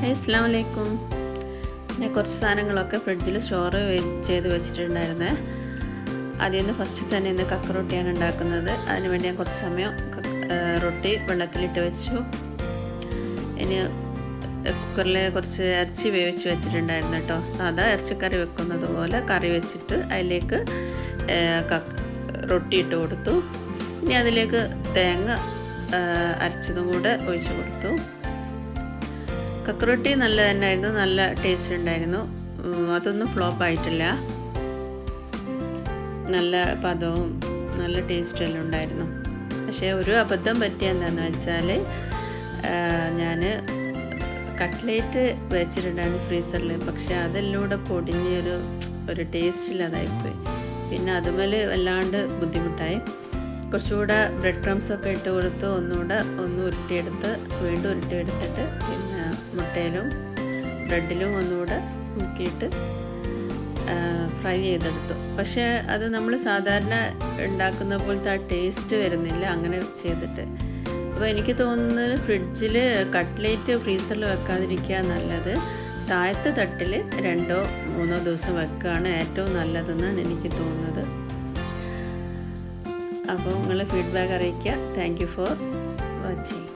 Hi അസ്സാം വലൈക്കും ഞാൻ കുറച്ച് സാധനങ്ങളൊക്കെ ഫ്രിഡ്ജിൽ സ്റ്റോർ ചെയ്ത് വെച്ചിട്ടുണ്ടായിരുന്നേ. ആദ്യം നിന്ന് ഫസ്റ്റ് തന്നെ ഇന്ന് കക്ക റൊട്ടിയാണ് ഉണ്ടാക്കുന്നത്. അതിന് വേണ്ടി ഞാൻ കുറച്ച് സമയം റൊട്ടി വെള്ളത്തിലിട്ട് വെച്ചു. ഇനി കുക്കറിൽ കുറച്ച് ഇറച്ചി വേവിച്ച് വെച്ചിട്ടുണ്ടായിരുന്നു കേട്ടോ. സാധാ ഇറച്ചിക്കറി വെക്കുന്നത് പോലെ കറി വെച്ചിട്ട് അതിലേക്ക് റൊട്ടി ഇട്ട് കൊടുത്തു. ഇനി അതിലേക്ക് തേങ്ങ അരച്ചതും കൂടെ ഒഴിച്ചു കൊടുത്തു. കക്കറൊട്ടി നല്ല തന്നെയായിരുന്നു നല്ല ടേസ്റ്റ് ഉണ്ടായിരുന്നു. അതൊന്നും ഫ്ലോപ്പ് ആയിട്ടില്ല. നല്ല പദവും നല്ല ടേസ്റ്റും എല്ലാം ഉണ്ടായിരുന്നു. പക്ഷേ ഒരു അബദ്ധം പറ്റിയ എന്താണെന്ന് വെച്ചാൽ ഞാൻ കട്ട്ലേറ്റ് വെച്ചിട്ടുണ്ടായിരുന്നു ഫ്രീസറിൽ പക്ഷെ അതെല്ലാം കൂടെ പൊടിഞ്ഞൊരു ഒരു ടേസ്റ്റില്ലാതായിപ്പോയി പിന്നെ അതുമേൽ വല്ലാണ്ട് ബുദ്ധിമുട്ടായി. കുറച്ചുകൂടെ ബ്രെഡ് ക്രംസ് ഒക്കെ ഇട്ട് കൊടുത്ത് ഒന്നുകൂടെ ഒന്ന് ഉരുട്ടിയെടുത്ത് വീണ്ടും ഉരുട്ടിയെടുത്തിട്ട് മുട്ടയിലും ബ്രെഡിലും ഒന്നുകൂടെ മുക്കിയിട്ട് ഫ്രൈ ചെയ്തെടുത്തു. പക്ഷേ അത് നമ്മൾ സാധാരണ ഉണ്ടാക്കുന്ന പോലത്തെ ആ ടേസ്റ്റ് വരുന്നില്ല അങ്ങനെ ചെയ്തിട്ട്. അപ്പോൾ എനിക്ക് തോന്നുന്നത് ഫ്രിഡ്ജിൽ കട്ട്ലേറ്റ് ഫ്രീസറിൽ വെക്കാതിരിക്കുക നല്ലത്. താഴത്തെ തട്ടിൽ രണ്ടോ മൂന്നോ ദിവസം വെക്കുകയാണ് ഏറ്റവും നല്ലതെന്നാണ് എനിക്ക് തോന്നുന്നത്. അപ്പോൾ നിങ്ങൾ ഫീഡ്ബാക്ക് അറിയിക്കുക. Thank you for watching.